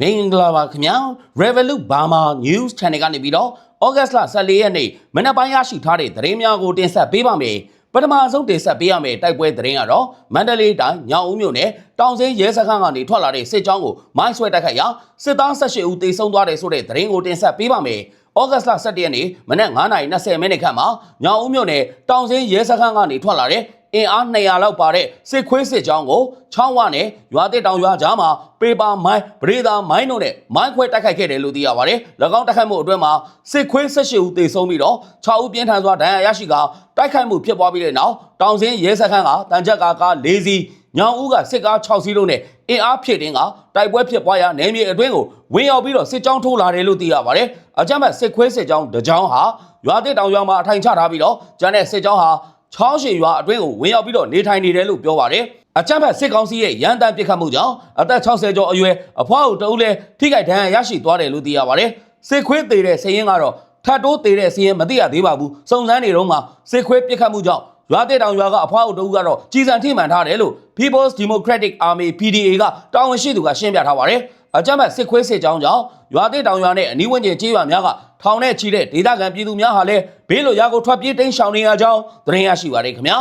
မင်္ဂလာပါခင်ဗျာ Revolut Burma News Channel ကနေပြီးတော့ဩဂတ်စ်လ14ရက်နေ့မနက်ပိုင်းရရှိထားတဲ့သတင်းများကိုတင်ဆက်ပေးပါမယ်ပထမဆုံးတင်ဆက်ပေးရမယ့်တိုက်ပွဲသတင်းကတော့မန္တလေးတိုင်းညောင်ဦးမြို့နယ်တောင်စင်းရဲစခန်းကနေထွက်လာတဲ့စစ်ကြောင်းကိုမိုင်းဆွဲတိုက်ခိုက်ရာစစ်သား18ဦးတေဆုံးသွားတယ်ဆိုတဲ့သတင်းကိုတင်ဆက်ပေးပါမယ်ဩဂတ်စ်လ17ရက်နေ့မနက်9:20မိနစ်ခန့်မှာညောင်ဦးမြို့နယ်တောင်စင်းရဲစခန်းကနေထွက်လာတဲ့ အင်အား200လောက်ပါတဲ့စစ်ခွေးစစ်ကြောင်းကိုချောင်းဝနဲ့ရွာတစ်တောင်ရွာကြားမှာပေပါမိုင်းပရိသာမိုင်းတို့နဲ့မိုင်းခွဲတိုက်ခိုက်ခဲ့တယ်လို့သိရပါတယ်။၎င်းတိုက်ခိုက်မှုအတွင်းမှာစစ်ခွေး18ဦးသေဆုံးပြီးတော့6ဦးပြင်းထန်စွာဒဏ်ရာရရှိကတိုက်ခိုက်မှုဖြစ်ပွားပြီးတဲ့နောက်တောင်စင်းရဲစခန်းကတန်ချက်ကားကား၄စီးညောင်ဦးကစစ်ကား6စီးလုံးနဲ့အင်အားဖြည့်တင်းကတိုက်ပွဲဖြစ်ပွားရာနယ်မြေအတွင်းကိုဝင်ရောက်ပြီးတော့စစ်ကြောင်းထိုးလာတယ်လို့သိရပါတယ်။အကြမ်းဖက်စစ်ခွေးစစ်ကြောင်းတစ်ကြောင်းဟာရွာတစ်တောင်ရွာမှာအထိုင်ချထားပြီးတော့ကျန်တဲ့စစ်ကြောင်းဟာ ချောင်းရှည်ရွာအတွင်းကိုဝင်ရောက်ပြီးတော့နေထိုင်နေတယ်လို့ပြောပါတယ်။အကြမ်းဖက်စစ်ကောင်စီရဲ့ရန်တမ်းပစ်ခတ်မှုကြောင့်အသက်60ကျော်အရွယ်အဖွားကိုတဦးလဲထိခိုက်ဒဏ်ရာရရှိသွားတယ်လို့သိရပါတယ်။စစ်ခွေးသေးတဲ့စည်ရင်ကတော့ထတ်တိုးသေးတဲ့စည်ရင်မသိရသေးပါဘူး။စုံစမ်းနေတော့မှစစ်ခွေးပစ်ခတ်မှုကြောင့်ရွာတဲ့တောင်ရွာကအဖွားကိုတဦးကတော့ကြီးစံထိမှန်ထားတယ်လို့ People's Democratic Army PDA ကတာဝန်ရှိသူကရှင်းပြထားပါတယ်။ အကြမ်းဖက်စစ်ခွေးစစ်ကြောင်းကြောင့်ရွာတဲ့တောင်ရွာနဲ့အနီးဝန်းကျင်ကျေးရွာများကထောင်နဲ့ချီတဲ့ဒေသခံပြည်သူများဟာလည်းဘေးလွတ်ရာကိုထွက်ပြေးတိမ်းရှောင်နေရကြောင်းသတင်းရရှိပါရခင်ဗျာ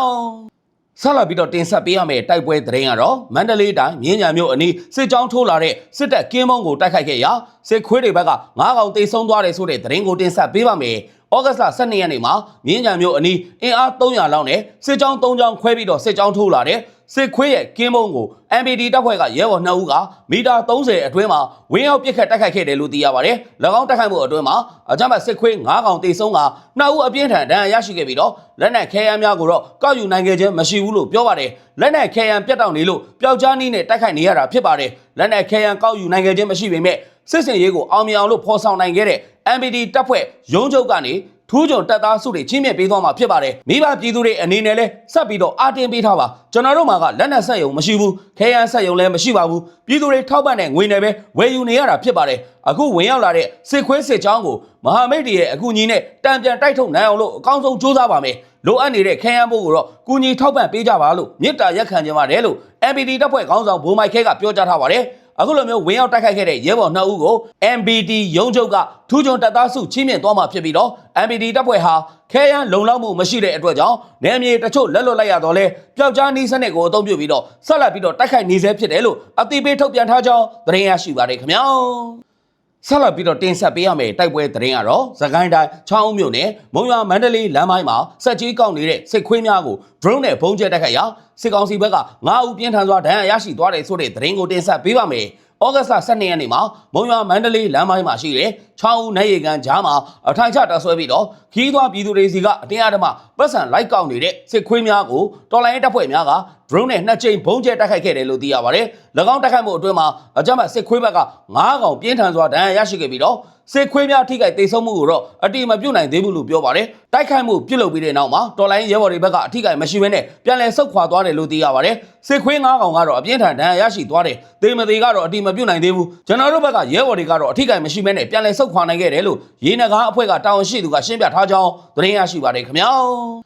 ။ဆက်လက်ပြီးတော့တင်ဆက်ပေးရမယ့်တိုက်ပွဲသတင်းကတော့မန္တလေးတိုင်းမြင်းညာမြို့အနီးစစ်ကြောင်းထိုးလာတဲ့စစ်တပ်ကင်းမုံကိုတိုက်ခိုက်ခဲ့ရာစစ်ခွေးတွေဘက်ကငါးကောင်တိတ်ဆုံးသွားတယ်ဆိုတဲ့သတင်းကိုတင်ဆက်ပေးပါမယ်။ ဩဂတ်လ12ရက်နေ့မှာမြင်းညာမြို့အနီးအင်အား300လောက်နဲ့စစ်ကြောင်း3ကြောင်းခွဲပြီးတော့စစ်ကြောင်းထိုးလာတဲ့စစ်ခွေးရဲ့ကင်းမုံကို MPD တပ်ဖွဲ့ကရဲဘော်2ဦးကမီတာ30အတွင်းမှာဝင်းရောက်ပစ်ခတ်တိုက်ခိုက်ခဲ့တယ်လို့သိရပါတယ်။၎င်းတိုက်ခိုက်မှုအတွင်းမှာအကြမ်းဖက်စစ်ခွေး9ကောင်တိတ်ဆုံးက2ဦးအပြင်းထန်ဒဏ်ရာရရှိခဲ့ပြီးတော့လက်နက်ခဲယမ်းများကိုတော့ကောက်ယူနိုင်ခဲ့ခြင်းမရှိဘူးလို့ပြောပါတယ်။လက်နက်ခဲယမ်းပြတ်တောက်နေလို့ပျောက်ကြားနည်းနဲ့တိုက်ခိုက်နေရတာဖြစ်ပါတယ်။လက်နက်ခဲယမ်းကောက်ယူနိုင်ခဲ့ခြင်းမရှိပေမဲ့ စစ်စင်ရေးကိုအောင်မြင်အောင်လို့ဖော်ဆောင်နိုင်ခဲ့တဲ့ MPD တပ်ဖွဲ့ရုံးချုပ်ကနေထူးကြုံတက်သားစုတွေချင်းမြင့်ပေးသွားမှာဖြစ်ပါတယ်မိဘပြည်သူတွေအနေနဲ့လဲဆက်ပြီးတော့အာတင်ပေးထားပါကျွန်တော်တို့မှာကလက်နက်ဆက်ယုံမရှိဘူးခဲယမ်းဆက်ယုံလည်းမရှိပါဘူးပြည်သူတွေထောက်ပံ့တဲ့ငွေနဲ့ပဲဝယ်ယူနေရတာဖြစ်ပါတယ်အခုဝင်ရောက်လာတဲ့စစ်ခွေးစစ်ချောင်းကိုမဟာမိတ်တွေရဲ့အကူအညီနဲ့တံပြန်တိုက်ထုတ်နိုင်အောင်လို့အကောင်းဆုံးစူးစမ်းပါမယ်လိုအပ်နေတဲ့ခဲယမ်းဖို့ကိုတော့ကူညီထောက်ပံ့ပေးကြပါလို့မြစ်တာရက်ခံကြပါတယ်လို့ MPD တပ်ဖွဲ့ခေါင်းဆောင်ဘိုးမိုက်ခဲကပြောကြားထားပါတယ် အခုလိုမျိုးဝင်ရောက်တိုက်ခိုက်ခဲ့တဲ့ရဲဘော်နှစ်ဦးကို MBD ရုံးချုပ်ကထူးချွန်တပ်သားစုချင်းမြင့်သွားမှာဖြစ်ပြီးတော့ MBD တပ်ဖွဲ့ဟာခဲယမ်းလုံလောက်မှုမရှိတဲ့အတွက်ကြောင့်နယ်မြေတချို့လက်လွတ်လိုက်ရတော့လဲပျောက်ကြားနီးစနစ်ကိုအသုံးပြုပြီးတော့ဆက်လက်ပြီးတော့တိုက်ခိုက်နေဆဲဖြစ်တယ်လို့အသိပေးထုတ်ပြန်ထားကြောင်းသတင်းရရှိပါတယ်ခင်ဗျာ ဆက်လက်ပြီးတော့တင်ဆက်ပေးရမယ့်တိုက်ပွဲသတင်းကတော့သခိုင်းတိုင်းချောင်းဦးမြို့နယ်မုံရွာမန္တလေးလမ်းပိုင်းမှာစက်ကြီးကောက်နေတဲ့စစ်ခွေးများကို drone နဲ့ဘုံကျဲတိုက်ခိုက်ရာစစ်ကောင်စီဘက်က9ဦးပြင်းထန်စွာဒဏ်ရာရရှိသွားတယ်ဆိုတဲ့သတင်းကိုတင်ဆက်ပေးပါမယ်။ ဩဂတ်လ12ရက်နေ့မှာမုံရွာမန္တလေးလမ်းပိုင်းမှာရှိတဲ့ချောင်းဦးနိုင်ရီကန်ကြားမှာအထိုင်ချတပ်ဆွဲပြီးတော့ခီးသွွားပြည်သူတွေစီကအတင်းအဓမ္မပတ်စံလိုက်ကောက်နေတဲ့စစ်ခွေးများကိုတော်လိုင်းတပ်ဖွဲ့များက drone နဲ့နှစ်ကြိမ်ဘုံကျဲတိုက်ခိုက်ခဲ့တယ်လို့သိရပါတယ်။၎င်းတိုက်ခိုက်မှုအတွင်းမှာအကြမ်းဖက်စစ်ခွေးဘက်က9កောင်ပြင်းထန်စွာဒဏ်ရာရရှိခဲ့ပြီးတော့စစ်ခွေးများထိခိုက်ဒေဆုံးမှုကိုတော့အတိမပြုတ်နိုင်သေးဘူးလို့ပြောပါတယ်။တိုက်ခိုက်မှုပြုတ်လုပ်ပြီးတဲ့နောက်မှာတော်လိုင်းရဲဘော်တွေဘက်ကအထိခိုက်မရှိဘဲနဲ့ပြန်လည်ဆုတ်ခွာသွားတယ်လို့သိရပါတယ်။စစ်ခွေး9កောင်ကတော့အပြင်းထန်ဒဏ်ရာရရှိသွားတယ်။သေမသေးကတော့အတိမပြုတ်နိုင်သေးဘူး။ကျွန်တော်တို့ဘက်ကရဲဘော်တွေကတော့အထိခိုက်မရှိဘဲနဲ့ပြန်လည်ဆုတ်ခွာနိုင်ခဲ့တယ်လို့ရေနဂါအဖွဲ့ကတာဝန်ရှိသူကရှင်းပြထားကြောင်းသတင်းရရှိပါတယ်ခင်ဗျာ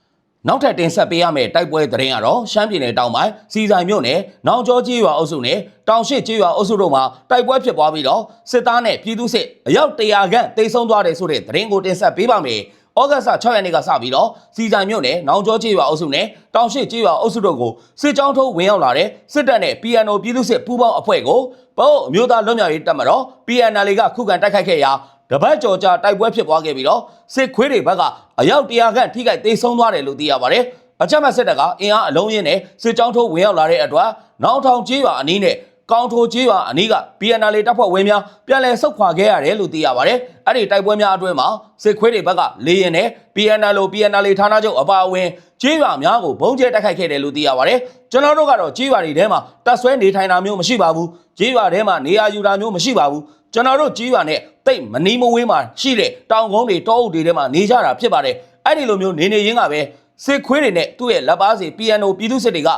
။ နောက်ထပ်တင်ဆက်ပေးရမယ့်တိုက်ပွဲသတင်းကတော့ရှမ်းပြည်နယ်တောင်ပိုင်းစီဆိုင်မြို့နယ်နောင်ကျောကြီးရွာအုပ်စုနဲ့တောင်ရှိကြီးရွာအုပ်စုတို့မှာတိုက်ပွဲဖြစ်ပွားပြီးတော့စစ်သားနဲ့ပြည်သူစစ်အယောက်100ခန့်တိတ်ဆုံးသွားတယ်ဆိုတဲ့သတင်းကိုတင်ဆက်ပေးပါမယ်။ဩဂတ်စ်6ရက်နေ့ကစပြီးတော့စီဆိုင်မြို့နယ်နောင်ကျောကြီးရွာအုပ်စုနဲ့တောင်ရှိကြီးရွာအုပ်စုတို့ကိုစစ်ကြောင်းထိုးဝင်ရောက်လာတဲ့စစ်တပ်နဲ့ PNO ပြည်သူစစ်ပူးပေါင်းအဖွဲ့ကိုဘောအမျိုးသားလွတ်မြောက်ရေးတပ်မတော် PNL ကခုခံတိုက်ခိုက်ခဲ့ရာ တပတ်ကြော်ကြာတိုက်ပွဲဖြစ်ပွားခဲ့ပြီးတော့စစ်ခွေးတွေဘက်ကအယောက်100ခန့်ထိခိုက်ဒေဆုံးသွားတယ်လို့သိရပါတယ်။အချက်မဲ့စစ်တပ်ကအင်အားအလုံးရင်းနဲ့စစ်ကြောင်းထိုးဝင်ရောက်လာတဲ့အတွက်နောက်ထောင်ကျေးရွာအနီးနဲ့ကောင်းထိုးကျေးရွာအနီးက PNL တပ်ဖွဲ့ဝင်များပြန်လည်ဆုတ်ခွာခဲ့ရတယ်လို့သိရပါတယ်။အဲ့ဒီတိုက်ပွဲများအတွင်းမှာစစ်ခွေးတွေဘက်ကလေရင်နဲ့ PNL PNL ဌာနချုပ်အပါအဝင်ကျေးရွာများကိုဘုံကျဲတိုက်ခိုက်ခဲ့တယ်လို့သိရပါတယ်။ကျွန်တော်တို့ကတော့ကျေးရွာတွေထဲမှာတပ်ဆွဲနေထိုင်တာမျိုးမရှိပါဘူး။ကျေးရွာထဲမှာနေရာယူတာမျိုးမရှိပါဘူး။ ကျွန်တော်တို့ကြီးရွာနဲ့တိတ်မနီးမဝေးမှာရှိတဲ့တောင်ကုန်းတွေတောအုပ်တွေထဲမှာနေကြတာဖြစ်ပါတယ်အဲ့ဒီလိုမျိုးနေနေရင်းကပဲစစ်ခွေးတွေနဲ့သူ့ရဲ့လက်ပါစီ PNO ပြည်သူစစ်တွေက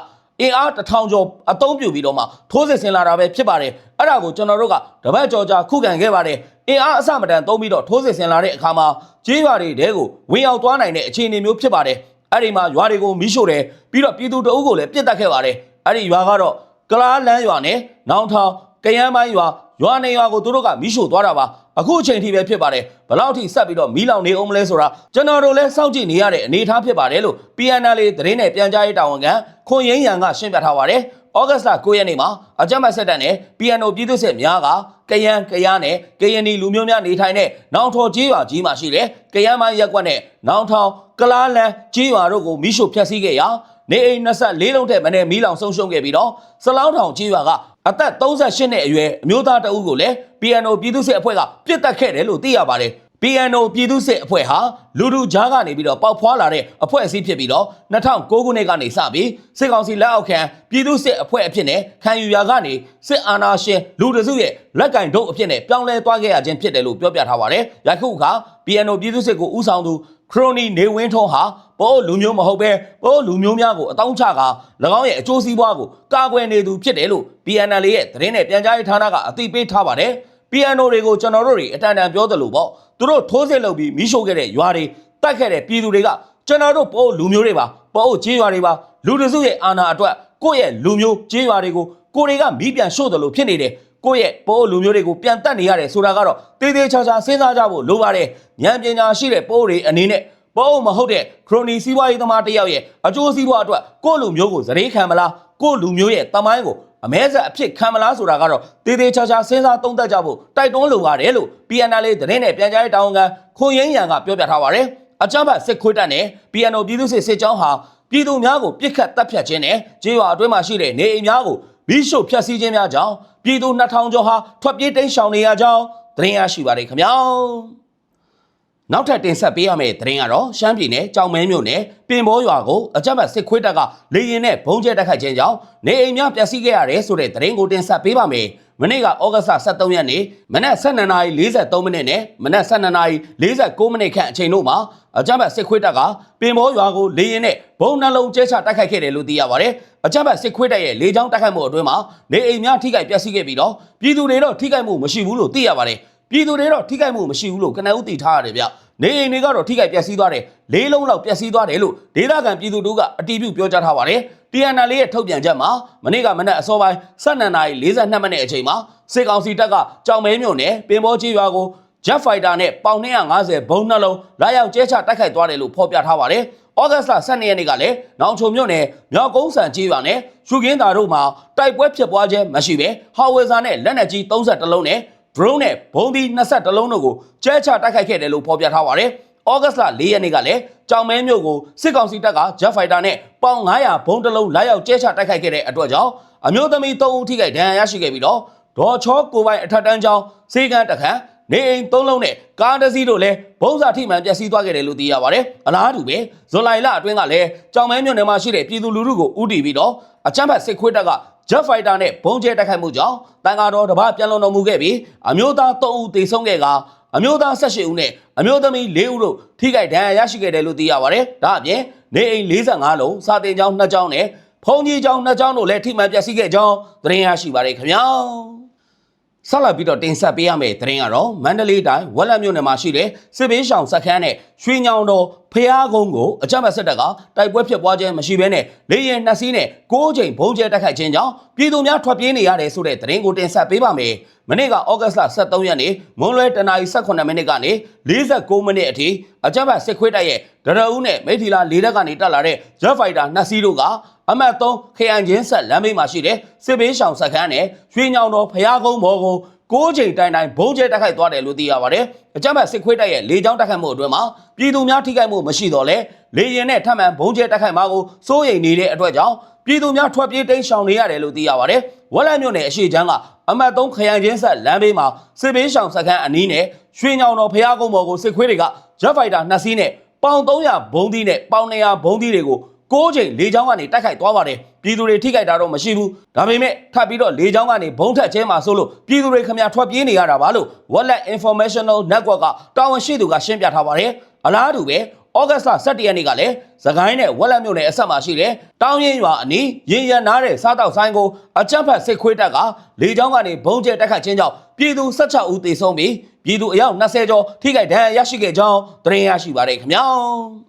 အင်အားတစ်ထောင်ကျော်အသုံးပြုပြီးတော့မှထိုးစစ်ဆင်လာတာပဲဖြစ်ပါတယ်အဲ့ဒါကိုကျွန်တော်တို့ကတပတ်ကြော်ကြာခုခံခဲ့ပါတယ်အင်အားအစမတန်သုံးပြီးတော့ထိုးစစ်ဆင်လာတဲ့အခါမှာကြီးရွာတွေတဲကိုဝင်ရောက်သွားနိုင်တဲ့အခြေအနေမျိုးဖြစ်ပါတယ်အဲ့ဒီမှာရွာတွေကိုမီးရှို့တယ်ပြီးတော့ပြည်သူတအုပ်ကိုလည်းပြစ်တက်ခဲ့ပါတယ်အဲ့ဒီရွာကတော့ကလားလန်းရွာနဲ့နောင်ထောင်ကရမ်းပိုင်းရွာ ရွာနေရွာကိုသူတို့ကမိရှို့သွားတာပါအခုအချိန်ထိပဲဖြစ်ပါတယ်ဘလောက်ထိဆက်ပြီးတော့မီးလောင်နေအောင်မလဲဆိုတာကျွန်တော်တို့လည်းစောင့်ကြည့်နေရတဲ့အနေအထားဖြစ်ပါတယ်လို့ PNL သတင်းနဲ့ပြန်ကြားရေးတာဝန်ခံခွန်ရင်းရန်ကရှင်းပြထားပါတယ်ဩဂတ်စ်လ9ရက်နေ့မှာအကြမ်းဖက်စစ်တပ်နဲ့ PNO ပြည်သူ့စစ်များကကယန်းကရနဲ့ကရင်နီလူမျိုးများနေထိုင်တဲ့နောင်ထော်ကြီးရွာကြီးမှာရှိတဲ့ကယန်းမိုင်းရက်ကွက်နဲ့နောင်ထောင်ကလားလန်ကြီးရွာတို့ကိုမိရှို့ဖျက်ဆီးခဲ့ရာ နေအိမ်24လုံးထက်မနည်းမီးလောင်ဆုံးရှုံးခဲ့ပြီးတော့စလောင်းထောင်ကြီးရွာကအသက်38နှစ်အရွယ်အမျိုးသားတအုပ်ကိုလည်း PNO ပြည်သူ့စစ်အဖွဲ့ကပြစ်တက်ခဲ့တယ်လို့သိရပါတယ် PNO ပြည်သူ့စစ်အဖွဲ့ဟာလူလူကြားကနေပြီးတော့ပေါက်ဖွာလာတဲ့အဖွဲ့အစည်းဖြစ်ပြီးတော့2009ခုနှစ်ကနေစပြီးစစ်ကောင်စီလက်အောက်ခံပြည်သူ့စစ်အဖွဲ့အဖြစ်နဲ့ခံယူရာကနေစစ်အာဏာရှင်လူတစုရဲ့လက်ကင်ဒုတ်အဖြစ်နဲ့ပြောင်းလဲသွားခဲ့ရခြင်းဖြစ်တယ်လို့ပြောပြထားပါတယ်။ယခုအခါ PNO ပြည်သူ့စစ်ကိုဦးဆောင်သူ ခရိုနီနေဝင်းထွန်းဟာဘောလူမျိုးမဟုတ်ပဲဘောလူမျိုးများကိုအတောင်းချကာ၎င်းရဲ့အကျိုးစီးပွားကိုကာကွယ်နေသူဖြစ်တယ်လို့ PNL ရဲ့သတင်းနဲ့ပြန်ကြားရေးဌာနကအသိပေးထားပါတယ်။ PNO တွေကိုကျွန်တော်တို့တွေအတန်တန်ပြောသလိုပေါ့သူတို့ထိုးစစ်လုပ်ပြီးမိရှို့ခဲ့တဲ့ရွာတွေတိုက်ခဲ့တဲ့ပြည်သူတွေကကျွန်တော်တို့ပို့လူမျိုးတွေပါပို့ကြေးရွာတွေပါလူတစုရဲ့အာဏာအတွက်ကိုယ့်ရဲ့လူမျိုးကြေးရွာတွေကိုကိုယ်တွေကမိပြန်ရှို့တယ်လို့ဖြစ်နေတယ် ကိုယ့်ရဲ့ပို့လူမျိုးတွေကိုပြန်တက်နေရတယ်ဆိုတာကတော့တေးသေးချာချာစဉ်းစားကြဖို့လိုပါတယ်ဉာဏ်ပညာရှိတဲ့ပို့တွေအနေနဲ့ပို့မဟုတ်တဲ့ခရိုနီစီးပွားရေးသမားတစ်ယောက်ရဲ့အကျိုးစီးပွားအတွက်ကိုယ့်လူမျိုးကိုဇရေခံမလားကိုယ့်လူမျိုးရဲ့တမိုင်းကိုအမဲဆက်အဖြစ်ခံမလားဆိုတာကတော့တေးသေးချာချာစဉ်းစားသုံးသပ်ကြဖို့တိုက်တွန်းလိုပါတယ်လို့ PNL သတင်းနဲ့ပြန်ကြားရေးတာဝန်ခံခွန်ရင်းရန်ကပြောပြထားပါတယ်အကြမ်းဖက်စစ်ခွေးတပ်နဲ့ PNO ပြည်သူ့စစ်စစ်ကြောင်းဟာပြည်သူများကိုပြစ်ခတ်တပ်ဖြတ်ခြင်းနဲ့ကြေးရွာအတွင်းမှာရှိတဲ့နေအိမ်များကို မီးရှို့ဖျက်ဆီးခြင်းများကြောင့်ပြည်သူ2000ကျော်ဟာထွက်ပြေးတိမ်းရှောင်နေရကြောင်းသတင်းရရှိပါတယ်ခင်ဗျာနောက်ထပ်တင်ဆက်ပေးရမယ့်သတင်းကတော့ရှမ်းပြည်နယ်ကြောင်မဲမြို့နယ်ပင်ဘောရွာကိုအကြမ်းဖက်စစ်ခွေးတပ်ကလေရင်နဲ့ဘုံကျဲတက်ခတ်ခြင်းကြောင့်နေအိမ်များပျက်စီးခဲ့ရတယ်ဆိုတဲ့သတင်းကိုတင်ဆက်ပေးပါမယ်။ မနေ့ကဩဂတ်စ်23ရက်နေ့မနက်12:43မိနစ်နဲ့မနက်12:49မိနစ်ခန့်အချိန်တို့မှာအကြမ်းဖက်စစ်ခွေးတပ်ကပင်ဘောရွာကိုလေရင်နဲ့ဘုံနှလုံးကျဲချတိုက်ခိုက်ခဲ့တယ်လို့သိရပါတယ်။အကြမ်းဖက်စစ်ခွေးတပ်ရဲ့လေကြောင်းတိုက်ခိုက်မှုအတွင်းမှာနေအိမ်များထိခိုက်ပျက်စီးခဲ့ပြီးတော့ပြည်သူတွေတော့ထိခိုက်မှုမရှိဘူးလို့သိရပါတယ်။ပြည်သူတွေတော့ထိခိုက်မှုမရှိဘူးလို့ကနဦးတည်ထားရတယ်ဗျ။ နေအိမ်တွေကတော့ထိခိုက်ပျက်စီးသွားတယ်။လေးလုံးလောက်ပျက်စီးသွားတယ်လို့ဒေသခံပြည်သူတို့ကအတည်ပြုပြောကြားထားပါတယ်။ TNL ရဲ့ထုတ်ပြန်ချက်မှာမနေ့ကမနက်အစောပိုင်း12:42မိနစ်အချိန်မှာစစ်ကောင်စီတပ်ကကြောင်မဲမြို့နယ်ပင်ဘောကြီးရွာကို Jet Fighter နဲ့ပေါင်250ဘုံနှလုံးလာရောက်ကျဲချတိုက်ခိုက်သွားတယ်လို့ဖော်ပြထားပါတယ်။ဩဂတ်စ်လ12ရက်နေ့ကလည်းနောင်ချုံမြို့နယ်မြောက်ကုန်းဆန်ကြီးရွာနဲ့ရှုခင်းသာတို့မှာတိုက်ပွဲဖြစ်ပွားခြင်းမရှိဘဲဟာဝေဇာနဲ့လက်နက်ကြီး30လုံးနဲ့ drone နဲ့ဘုံဒီ20လုံးတို့ကိုကျဲချတိုက်ခိုက်ခဲ့တယ်လို့ဖော်ပြထားပါတယ်။ဩဂတ်စ်လ4ရက်နေ့ကလည်းကြောင်မဲမြို့ကိုစစ်ကောင်စီတပ်က Jet Fighter နဲ့ပေါင်900ဘုံတစ်လုံးလာရောက်ကျဲချတိုက်ခိုက်ခဲ့တဲ့အတွက်ကြောင့်အမျိုးသမီး3ဦးထိခိုက်ဒဏ်ရာရရှိခဲ့ပြီးတော့ဒေါ်ချောကိုပိုင်အထက်တန်းကျောင်းစေကန်းတခန့်နေအိမ်၃လုံးနဲ့ကားတစ်စီးတို့လည်းဘုံစာထိမှန်ပျက်စီးသွားခဲ့တယ်လို့သိရပါတယ်။အလားတူပဲဇွန်လလအတွင်းကလည်းကြောင်မဲမြို့နယ်မှာရှိတဲ့ပြည်သူလူထုကိုဥတီပြီးတော့အချမ်းဖတ်စစ်ခွေးတပ်က Jet Fighter နဲ့ဘုံကျဲတိုက်ခိုက်မှုကြောင့်တန်ကားတော်တစ်ပတ်ပြန်လုံတော်မူခဲ့ပြီးအမျိုးသား၃ဦးသေဆုံးခဲ့ကအမျိုးသား၁၈ဦးနဲ့အမျိုးသမီး၄ဦးတို့ထိခိုက်ဒဏ်ရာရရှိခဲ့တယ်လို့သိရပါတယ်။ဒါအပြင်နေအိမ်45လုံးစာတင်ကျောင်း2ကျောင်းနဲ့ဖုန်ကြီးကျောင်း2ကျောင်းတို့လည်းထိမှန်ပျက်စီးခဲ့ကြောင်းသတင်းရရှိပါတယ်ခင်ဗျာ။ ဆက်လက်ပြီးတော့တင်ဆက်ပေးရမယ့်သတင်းကတော့မန္တလေးတိုင်းဝက်လက်မြို့နယ်မှာရှိတဲ့စစ်ဘေးရှောင်စခန်းနဲ့ရွှေညောင်တော်ဖျားကုန်းကိုအကြမ်းဖက်စစ်တပ်ကတိုက်ပွဲဖြစ်ပွားခြင်းမရှိဘဲနဲ့လေရင်နှစ်စီးနဲ့၉ချိန်ဘုံကျဲတိုက်ခိုက်ခြင်းကြောင့်ပြည်သူများထွက်ပြေးနေရတယ်ဆိုတဲ့သတင်းကိုတင်ဆက်ပေးပါမယ်။မနေ့ကဩဂတ်လ23ရက်နေ့မွန်းလွဲတနာရီ18မိနစ်ကနေ49မိနစ်အထိအကြမ်းဖက်စစ်ခွေးတပ်ရဲ့ဒရဦးနဲ့မိထီလာလေးတက်ကနေတက်လာတဲ့ Jet Fighter နှစ်စီးတို့က အမှတ်3ခရိုင်ချင်းဆက်လမ်းဘေးမှာရှိတဲ့စစ်ဘေးရှောင်စခန်းနဲ့ရွှေညောင်တော်ဖျားကုန်းဘော်ကိုကိုးချိန်တိုင်တိုင်ဘုံကျဲတိုက်ခိုက်သွားတယ်လို့သိရပါတယ်။အကြမ်းဖက်စစ်ခွေးတပ်ရဲ့လေကြောင်းတိုက်ခိုက်မှုအတွင်းမှာပြည်သူများထိခိုက်မှုမရှိတော့လဲလေရင်နဲ့ထပ်မံဘုံကျဲတိုက်ခိုက်မှာကိုစိုးရိမ်နေတဲ့အတွက်ကြောင့်ပြည်သူများထွက်ပြေးတိမ်းရှောင်နေရတယ်လို့သိရပါတယ်။ဝက်လက်မြို့နယ်အရှိချမ်းကအမှတ်3ခရိုင်ချင်းဆက်လမ်းဘေးမှာစစ်ဘေးရှောင်စခန်းအနီးနဲ့ရွှေညောင်တော်ဖျားကုန်းဘော်ကိုစစ်ခွေးတွေက Jet Fighter နှစ်စီးနဲ့ပေါင်300ဘုံသီးနဲ့ပေါင်200ဘုံသီးတွေကို ကိုးချိန်လေချောင်းကနေတိုက်ခိုက်သွားပါတယ်ပြည်သူတွေထိခိုက်တာတော့မရှိဘူးဒါပေမဲ့ထပ်ပြီးတော့လေချောင်းကနေဘုံထက်ကျဲမှာဆိုလို့ပြည်သူတွေခမရထွက်ပြေးနေရတာပါလို့ Wallet Informational Network ကတာဝန်ရှိသူကရှင်းပြထားပါတယ်အလားတူပဲဩဂတ်စ်လ17ရက်နေ့ကလည်းသခိုင်းနဲ့ဝက်လက်မြို့နယ်အဆက်မှာရှိတဲ့တောင်ရင်ရွာအနီးရင်ရနားတဲ့စားတောက်ဆိုင်ကိုအကြမ်းဖက်စစ်ခွေးတပ်ကလေကြောင်းကနေဘုံကျဲတက်ခတ်ခြင်းကြောင့်ပြည်သူ16ဦးသေဆုံးပြီးပြည်သူအယောက်20ကျော်ထိခိုက်ဒဏ်ရာရရှိခဲ့ကြောင်းသတင်းရရှိပါတယ်ခင်ဗျာ